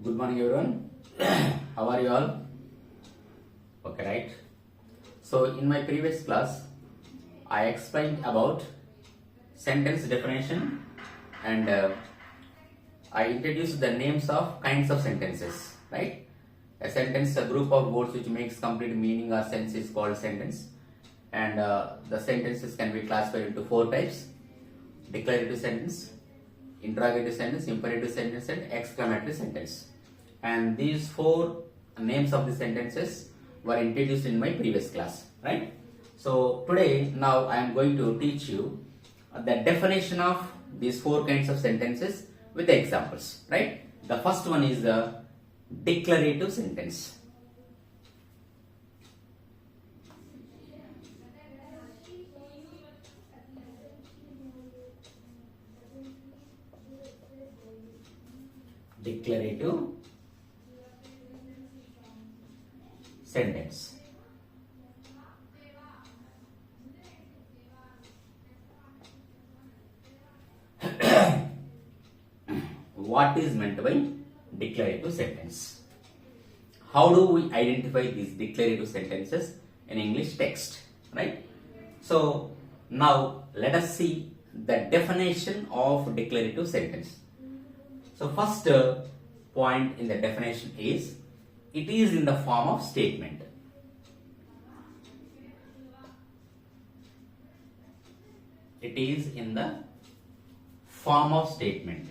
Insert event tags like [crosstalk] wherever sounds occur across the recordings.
Good morning, everyone. [clears throat] How are you all? Okay, right. So, in my previous class, I explained about sentence definition and uh, I introduced the names of kinds of sentences, right? A sentence, a group of words which makes complete meaning or sense is called sentence. And uh, the sentences can be classified into four types declarative sentence, interrogative sentence, imperative sentence, and exclamatory sentence. And these four names of the sentences were introduced in my previous class, right? So today, now I am going to teach you the definition of these four kinds of sentences with the examples, right? The first one is the declarative sentence. Declarative [clears throat] what is meant by declarative sentence? How do we identify these declarative sentences in English text? Right? So, now let us see the definition of declarative sentence. So, first uh, point in the definition is it is in the form of statement. It is in the form of statement.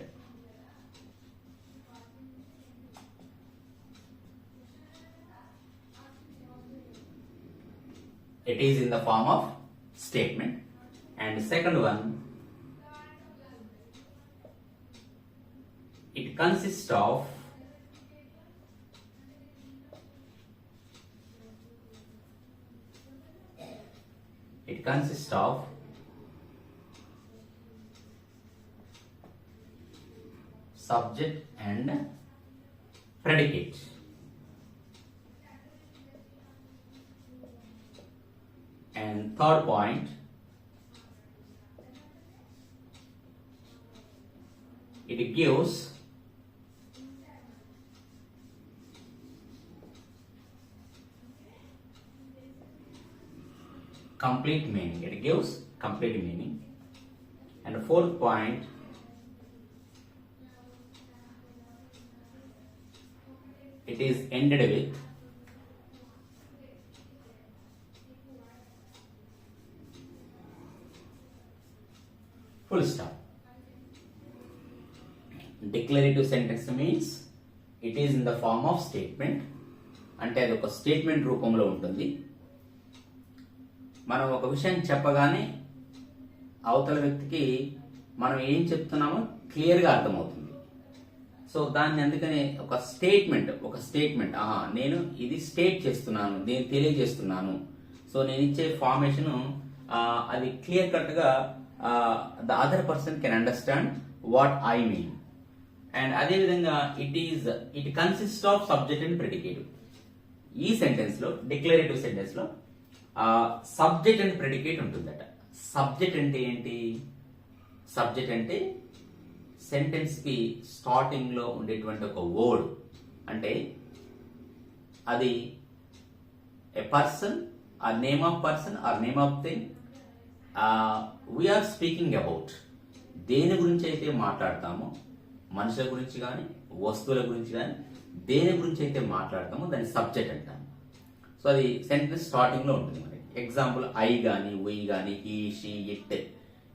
It is in the form of statement. And second one, it consists of consists of subject and predicate. And third point. It gives complete meaning it gives complete meaning and fourth point it is ended with full stop declarative sentence means it is in the form of statement అంటే అది ఒక statement రూపంలో ఉంటుంది మనం ఒక విషయం చెప్పగానే అవతల వ్యక్తికి మనం ఏం చెప్తున్నామో క్లియర్గా అర్థమవుతుంది. సో దాన్ని అందుకనే ఒక స్టేట్మెంట్ ఒక స్టేట్మెంట్. ఆహా నేను ఇది స్టేట్ చేస్తున్నాను నేను తెలియజేస్తున్నాను. సో నేను ఇచ్చే ఫార్మేషన్ అది క్లియర్ కట్గా the other person can understand what I mean. And అదేవిధంగా it is it consist of subject and predicative. ఈ సెంటెన్స్లో డిక్లరేటివ్ సెంటెన్స్లో సబ్జెక్ట్ అండ్ ప్రెడికేట్ ఉంటుందట. సబ్జెక్ట్ అంటే ఏంటి? సబ్జెక్ట్ అంటే సెంటెన్స్ స్టార్టింగ్లో ఉండేటువంటి ఒక వర్డ్ అంటే అది a person a name of person or name of thing we are speaking about దేని గురించి అయితే మాట్లాడతామో మనుషుల గురించి కానీ వస్తువుల గురించి కానీ దేని గురించి అయితే మాట్లాడతామో దాని సబ్జెక్ట్ అంటాం. సో అది సెంటెన్స్ స్టార్టింగ్లో ఉంటుంది. ఎగ్జాంపుల్ ఐ కానీ వై కానీ హీ షీ ఇట్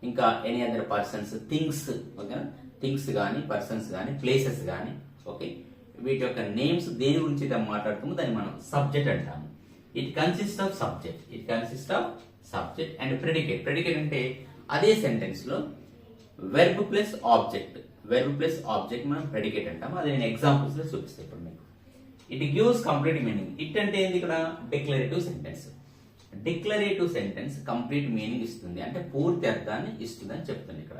ఇంకా ఎనీ అదర్ పర్సన్స్ థింగ్స్ ఓకేనా థింగ్స్ కానీ పర్సన్స్ కానీ ప్లేసెస్ కానీ ఓకే వీటి యొక్క నేమ్స్ దేని గురించి అయితే మాట్లాడుతుందో దాన్ని మనం సబ్జెక్ట్ అంటాము. It consist of subject it consist of subject and predicate predicate అంటే అదే సెంటెన్స్లో verb plus object verb plus object మనం ప్రెడికేట్ అంటాము. అది నేను ఎగ్జాంపుల్స్లో చూపిస్తాను ఇప్పుడు మీకు. It gives complete meaning it అంటే ఏంది ఇక్కడ? Declarative sentence declarative sentence complete meaning ఇస్తుంది. అంటే పూర్తి అర్థాన్ని ఇస్తుంది అని చెప్తుంది ఇక్కడ.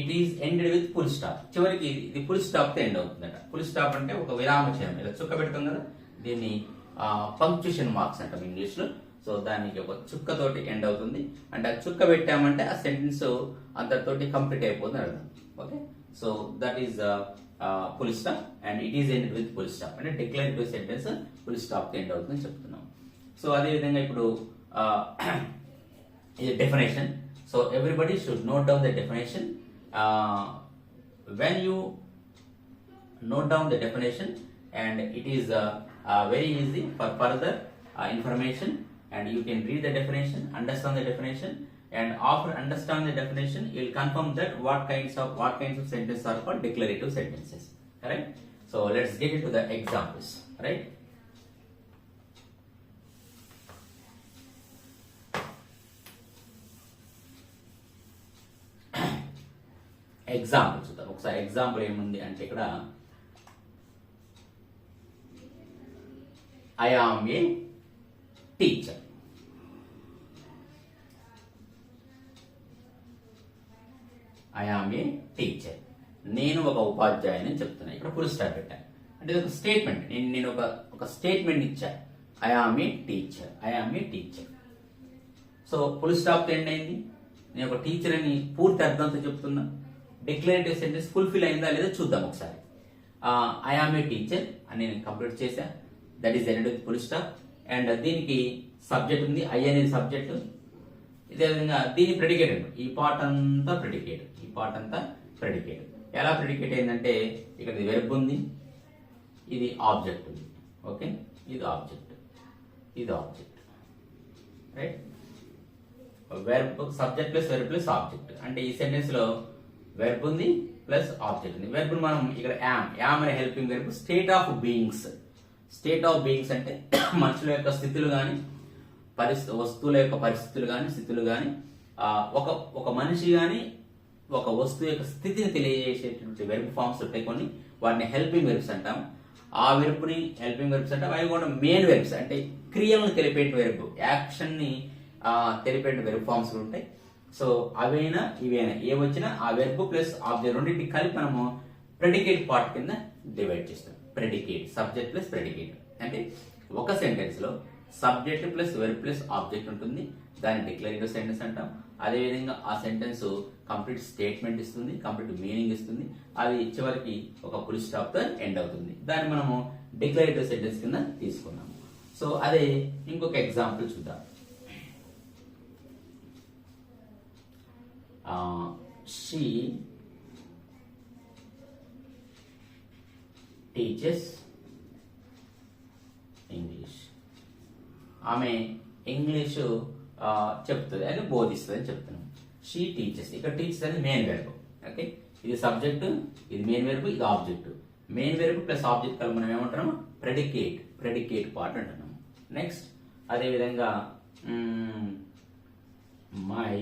It is ended with full stop చివరికి ఇది ఫుల్ స్టాప్తో ఎండ్ అవుతుందట. ఫుల్ స్టాప్ అంటే ఒక విరామ చిహ్నం ఇలా చుక్క పెడతాం కదా? దీన్ని పంక్చుయేషన్ మార్క్స్ అంటాం ఇంగ్లీష్లో. సో దానికి ఒక చుక్కతోటి ఎండ్ అవుతుంది. అంటే ఆ చుక్క పెట్టామంటే ఆ సెంటెన్స్ అంతటితోటి కంప్లీట్ అయిపోతుంది అర్థం. Okay so that is full stop and it is end with full stop అంటే declarative sentence full stop end అవుతుందని చెప్తున్నాం. సో అదే విధంగా ఇప్పుడు ఇది definition so everybody should note down the definition when you note down the definition and it is uh, uh, very easy for further uh, information and you can read the definition understand the definition and after understand the definition you will confirm that what kinds of what kinds of sentences are called declarative sentences right so let's get into the examples right example చూద్దాం ఒకసారి example ఏముంది అంటే ఇక్కడ I am a teacher I am a teacher నేను ఒక ఉపాధ్యాయుని చెప్తున్నా. ఇక్కడ ఫుల్ స్టాప్ పెట్టాను అంటే ఇది ఒక స్టేట్మెంట్ నేను నేను ఒక ఒక స్టేట్మెంట్ ఇచ్చా. I am a teacher I am a teacher so full stop end అయింది. నేను ఒక టీచర్ అని పూర్తి అర్థంతో చెప్తున్నా. డిక్లరేటివ్ సెంటెన్స్ ఫుల్ఫిల్ అయిందా లేదా చూద్దాం ఒకసారి. ఐ ఆమ్ ఏ టీచర్ అని నేను కంప్లీట్ చేశా. That is end with full stop and దీనికి సబ్జెక్ట్ ఉంది ఐ అనేది సబ్జెక్ట్ ఇదే విధంగా దీని ప్రెడికేట్ ఈ పార్ట్ అంతా ప్రెడికేట్ ఈ పార్ట్ అంతా ప్రెడికేట్ ఎలా ప్రెడికేట్ అయిందంటే ఇక్కడ వెర్బ్ ఉంది ఇది ఆబ్జెక్ట్ ఉంది. ఓకే ఇది ఆబ్జెక్ట్ ఇది object right verb subject plus verb plus object అంటే ఈ సెంటెన్స్లో వెర్బ్ ఉంది ప్లస్ ఆబ్జెక్ట్ ఉంది. వెర్బ్ మనం ఇక్కడ యామ్ యామ్ అనే helping verb state of beings state of beings అంటే [coughs] మనుషుల యొక్క స్థితులు కానీ పరిస్థితి వస్తువుల యొక్క పరిస్థితులు కానీ స్థితులు కానీ ఒక ఒక మనిషి కానీ ఒక వస్తువు యొక్క స్థితిని తెలియజేసేటువంటి వెర్బ్ ఫామ్స్ ఉంటాయి కొన్ని. వాటిని హెల్పింగ్ వెర్బ్స్ అంటాం. ఆ వెర్బ్ని హెల్పింగ్ వెర్బ్స్ అంటే. అవి కూడా మెయిన్ వెర్బ్స్ అంటే క్రియలను తెలిపే వెర్బ్ యాక్షన్ని తెలిపే వెర్బ్ ఫామ్స్ ఉంటాయి. సో అవైనా ఇవైనా? ఏ వచ్చినా ఆ వెర్బ్ ప్లస్ ఆబ్జెక్ట్ రెండింటి కలిపి మనము ప్రెడికేట్ పార్ట్ కింద డివైడ్ చేస్తాం. ప్రెడికేట్ సబ్జెక్ట్ ప్లస్ ప్రెడికేట్ అంటే ఒక సెంటెన్స్లో subject plus verb plus object ఉంటుంది. దాన్ని డిక్లరేటివ్ సెంటెన్స్ అంటాం. అదేవిధంగా ఆ సెంటెన్స్ కంప్లీట్ స్టేట్మెంట్ ఇస్తుంది కంప్లీట్ మీనింగ్ ఇస్తుంది. అది చివరికి ఒక ఫుల్ స్టాప్తో ఎండ్ అవుతుంది. దాన్ని మనము డిక్లరేటివ్ సెంటెన్స్ కింద తీసుకున్నాము. సో అదే ఇంకొక ఎగ్జాంపుల్ చూద్దాం. షీ టీచర్స్ ఇంగ్లీష్ ఆమె ఇంగ్లీషు చెప్తుంది అని బోధిస్తుంది అని చెప్తున్నాం. షీ టీచర్స్ ఇక్కడ టీచర్స్ అనేది మెయిన్ వెర్బ్ ఓకే ఇది సబ్జెక్ట్ ఇది మెయిన్ వెర్బ్ ఇది object main verb plus object కలిపి మనం ఏమంటున్నాము? ప్రెడికేట్ ప్రెడికేట్ పార్ట్ అంటున్నాము. నెక్స్ట్ అదేవిధంగా my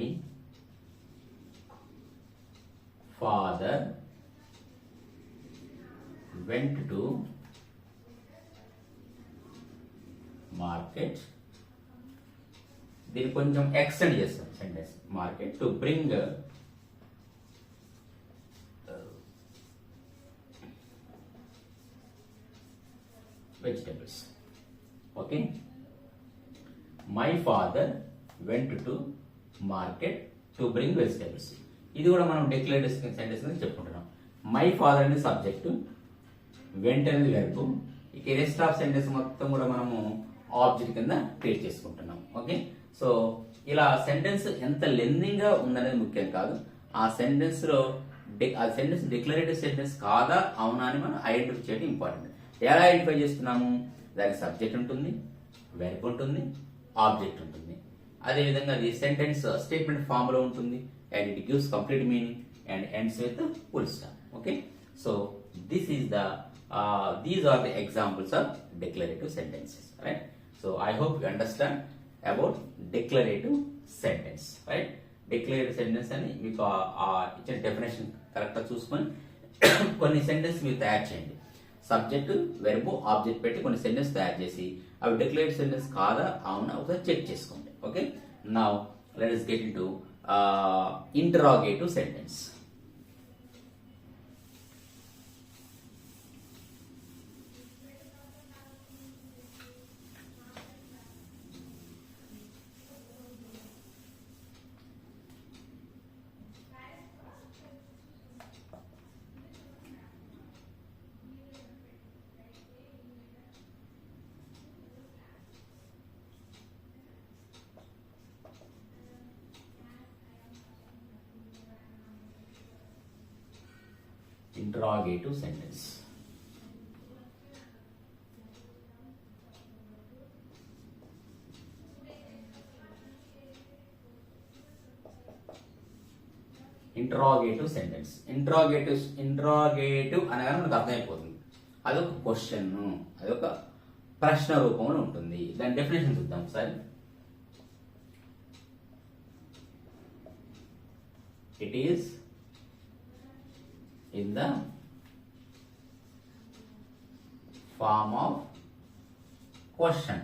father went to market దీన్ని కొంచెం ఎక్స్టెండ్ చేస్తాం sentence market to bring vegetables okay my father went to market to bring vegetables ఇది కూడా మనం డిక్లేర్డ్ సెంటెన్స్ అని చెప్పుకుంటున్నాం. మై ఫాదర్ అనేది సబ్జెక్టు వెంట అనేది వెర్బు ఇక రెస్ట్ ఆఫ్ సెంటెన్స్ మొత్తం కూడా మనము ఆబ్జెక్ట్ కింద ట్రీట్ చేసుకుంటున్నాం. ఓకే సో ఇలా సెంటెన్స్ ఎంత లెందింగ్గా ఉందనేది ముఖ్యం కాదు. ఆ సెంటెన్స్లో ఆ సెంటెన్స్ డిక్లరేటివ్ సెంటెన్స్ కాదా అవునా అని మనం ఐడెంటిఫై చేయడం ఇంపార్టెంట్ ఎలా ఐడెంటిఫై చేస్తున్నాము? దానికి సబ్జెక్ట్ ఉంటుంది వెర్బ్ ఉంటుంది ఆబ్జెక్ట్ ఉంటుంది. అదేవిధంగా అది సెంటెన్స్ స్టేట్మెంట్ ఫామ్లో ఉంటుంది. లో ఉంటుంది and it gives complete meaning and ends with full stop okay so this is the these are the examples of declarative sentences right so I hope you understand about declarative sentence right declarative sentence అని మీకు ఇచ్చిన definition కరెక్ట్గా చూసుకొని [coughs] కొన్ని sentence మీరు తయారు చేయండి. Subject verb object పెట్టి కొన్ని సెంటెన్స్ తయారు చేసి అవి డిక్లేర్డ్ సెంటెన్స్ కాదా అవునా ఒకసారి చెక్ చేసుకోండి ఓకే నా let us get into interrogative sentence interrogative sentence interrogative sentence interrogative interrogative అనగానే మనకు అర్థమైపోతుంది. అదొక క్వశ్చన్ అదొక ప్రశ్న రూపంలో ఉంటుంది. దాని డెఫినేషన్ చూద్దాం ఒకసారి. It is in the form of question.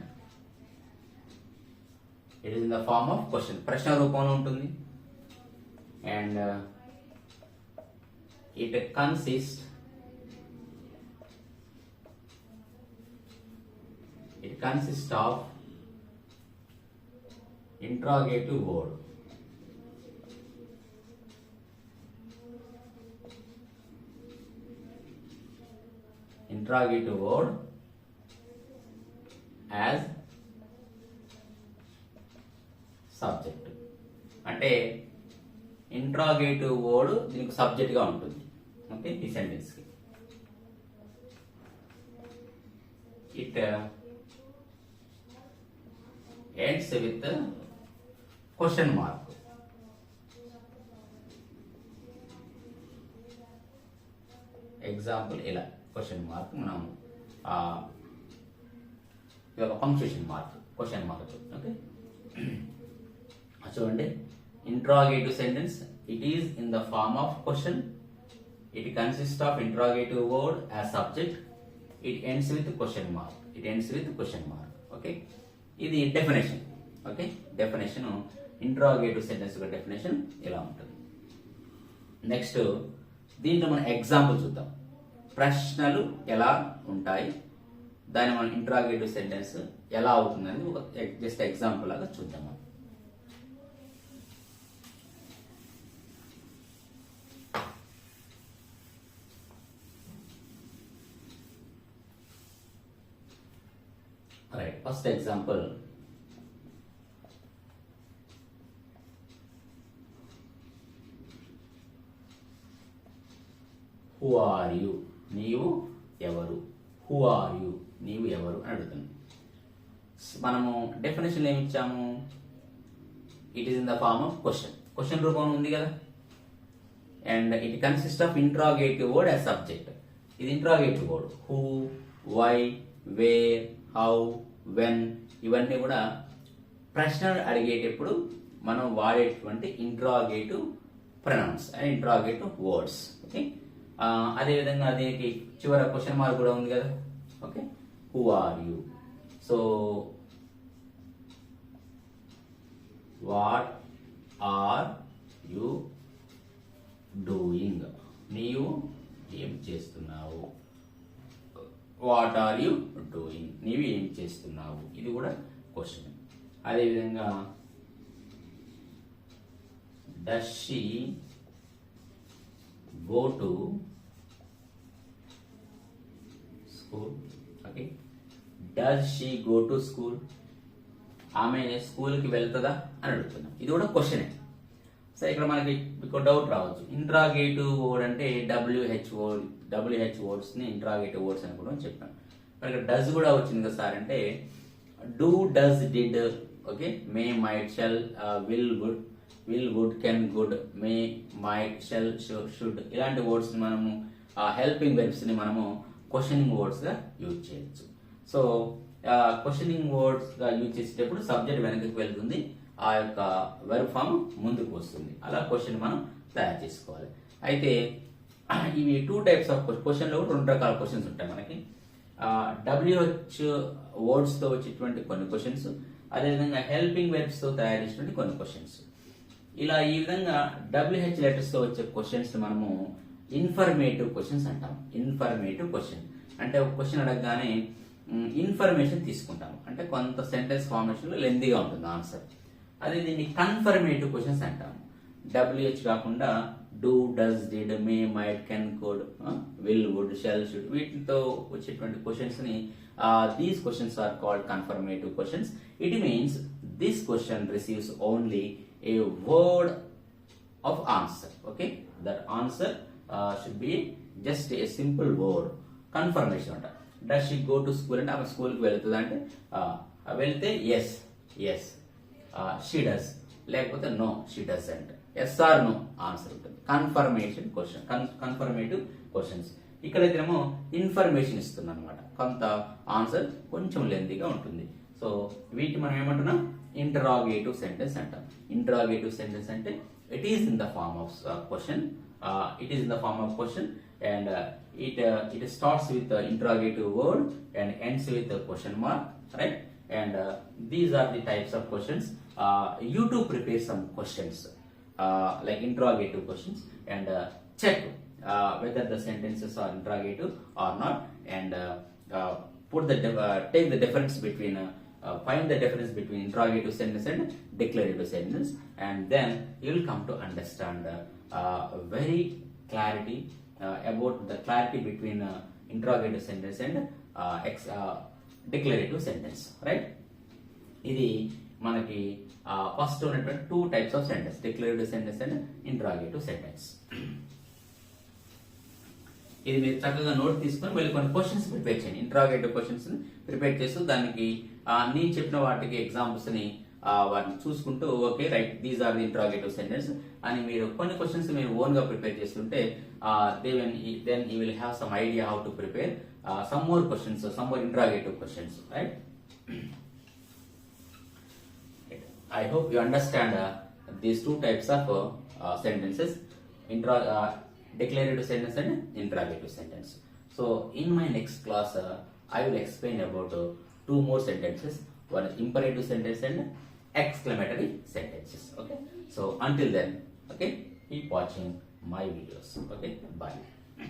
It is in the form of question. ప్రశ్న రూపంలో ఉంటుంది and uh, it consists it consists of interrogative word interrogative word as subject అంటే ఇంట్రాగేటివ్ వర్డ్ దీనికి సబ్జెక్ట్గా ఉంటుంది. ఓకే ఈ సెంటెన్స్కి. It ends with question mark example ఇలా. Question mark మనం ఈ యొక్క punctuation mark question mark okay చూడండి interrogative sentence it is in the form of question it consist of interrogative word as subject it ends with question mark it ends with question mark okay ఇది definition okay definition interrogative sentence యొక్క definition ఇలా ఉంటుంది? Next దీంట్లో మనం example చూద్దాం. ప్రశ్నలు ఎలా ఉంటాయి? దాని మనం ఇంట్రాగేటివ్ సెంటెన్స్ ఎలా అవుతుందని ఒక జస్ట్ ఎగ్జాంపుల్ లాగా చూద్దాము? Right first example who are you నీవు ఎవరు? హూ ఆర్ యు నీవు ఎవరు? అని అడుగుతుంది. మనము డెఫినేషన్ ఏమి ఇచ్చాము? It is in the form of question question రూపంలో ఉంది కదా? And it consist of interrogative word as subject ఇది interrogative word who why where how when ఇవన్నీ కూడా ప్రశ్నలు అడిగేటప్పుడు మనం వాడేటువంటి interrogative pronouns and interrogative words okay అదేవిధంగా దీనికి చివర క్వశ్చన్ మార్క్ కూడా ఉంది కదా? Okay who are you so what are you doing నీవు ఏం చేస్తున్నావు? వాట్ ఆర్ యు డూయింగ్ నీవు ఏం చేస్తున్నావు? ఇది కూడా క్వశ్చన్ అదేవిధంగా does she go to school okay does she go to school ఆమె స్కూల్కి వెళ్తుందా అని అడుగుతున్నాం. ఇది కూడా క్వశ్చనే సరే ఇక్కడ మనకి మీకు డౌట్ రావచ్చు. ఇంట్రాగేటివ్ వర్డ్ అంటే W H O W H వర్డ్స్ని interrogative words అని కూడా చెప్పాను. మరి ఇక్కడ డజ్ కూడా వచ్చింది కదా సార్ అంటే do does did okay may might shall will would will would can could may might shall should ఇలాంటి వర్డ్స్ మనము మనము హెల్పింగ్ వెర్బ్స్ని మనము క్వశ్చనింగ్ వర్డ్స్గా యూజ్ చేయొచ్చు. సో క్వశ్చనింగ్ వర్డ్స్గా యూజ్ చేసేటప్పుడు సబ్జెక్ట్ వెనకకి వెళ్తుంది ఆ యొక్క వెర్బ్ ఫామ్ ముందుకు వస్తుంది. అలా క్వశ్చన్ మనం తయారు చేసుకోవాలి. అయితే [clears throat] ఇవి టూ టైప్స్ ఆఫ్ క్వశ్చన్లో రెండు రకాల క్వశ్చన్స్ ఉంటాయి మనకి. డబ్ల్యూహెచ్ వర్డ్స్తో వచ్చేటువంటి కొన్ని క్వశ్చన్స్ అదేవిధంగా హెల్పింగ్ వెబ్స్తో తయారు చేసినటువంటి కొన్ని క్వశ్చన్స్ ఇలా ఈ విధంగా డబ్ల్యూహెచ్ లెటర్స్తో వచ్చే క్వశ్చన్స్ మనము ఇన్ఫర్మేటివ్ క్వశ్చన్స్ అంటాం ఇన్ఫర్మేటివ్ క్వశ్చన్ అంటే ఒక క్వశ్చన్ అడగగానే ఇన్ఫర్మేషన్ తీసుకుంటాము. అంటే కొంత సెంటెన్స్ ఫార్మేషన్లో లెందీగా ఉంటుంది ఆన్సర్ అదే దీన్ని కన్ఫర్మేటివ్ క్వశ్చన్స్ అంటాము. డబ్ల్యూహెచ్ కాకుండా do does did may might can could will would shall should వీటితో వచ్చేటువంటి క్వశ్చన్స్ని these questions are called confirmative questions it means this question receives only a word of answer okay? That answer uh, should be just a simple word confirmation అంట. Does she go to school అంటే ఆమె స్కూల్కి వెళ్తుంది అంటే uh, వెళ్తే yes yes she does లేకపోతే no she does and yes or no answer ఉంటుంది confirmation question confirmative questions ఇక్కడైతేనేమో ఇన్ఫర్మేషన్ ఇస్తుంది అనమాట కొంత ఆన్సర్ కొంచెం లెంతీగా ఉంటుంది. సో వీటి మనం ఏమంటున్నాం? ఇంటరాగేటివ్ సెంటెన్స్ అంటాం ఇంటరాగేటివ్ సెంటెన్స్ అంటే it is in the form of question it is in the form of question and it it starts with interrogative word and ends with question mark right and uh, these are the types of questions uh, you to prepare some questions uh, like interrogative questions and uh, check uh, whether the sentences are interrogative or not and uh, uh, put the dif- uh, take the difference between uh, uh, find the difference between interrogative sentence and declarative sentence and then you will come to understand uh, uh, very clarity uh, about the clarity between uh, interrogative sentence and uh, ex- uh, declarative sentence right ఇది మనకి first ఉన్నటువంటి two types of sentence declarative sentence and interrogative sentence ఇది మీరు చక్కగా note తీసుకొని మళ్ళీ కొన్ని questions prepare చేయండి ఇంట్రాగేటివ్ క్వశ్చన్స్ ప్రిపేర్ చేస్తూ దానికి నేను చెప్పిన వాటికి ఎగ్జాంపుల్స్ని వాటిని చూసుకుంటూ okay right these are the interrogative sentence అని మీరు కొన్ని క్వశ్చన్స్ మీరు ఓన్గా ప్రిపేర్ చేస్తుంటే they when then you will have some idea how to prepare some more questions some more interrogative questions right I hope you understand these two types of sentences intra declarative sentence and interrogative sentence so in my next class I will explain about two more sentences. One is imperative sentence and exclamatory sentences. Okay. So until then, okay, keep watching my videos. Okay. Bye.